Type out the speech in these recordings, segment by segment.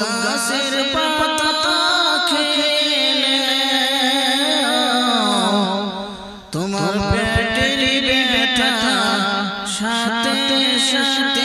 গাছের পাতা খেলে তোমার পেটের ব্যথা সাথে সাথে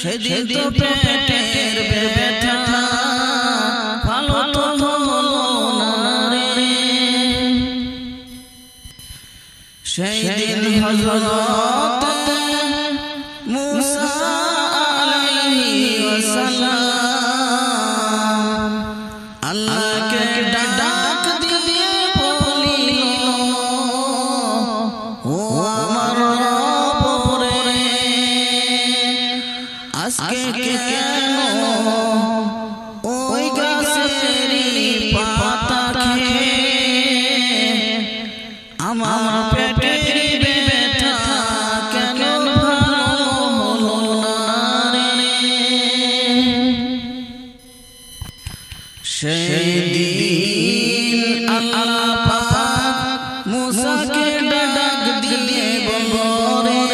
সেদিন তো পেটে সেদিন আল্লাহ মুসাকে ডাক দিয়ে বলে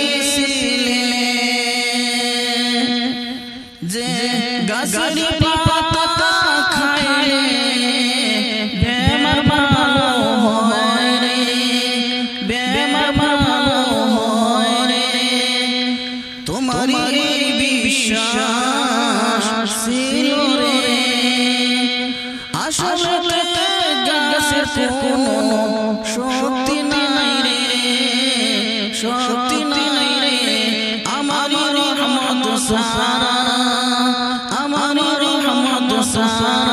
রহমত সারা আমার রহমত সারা।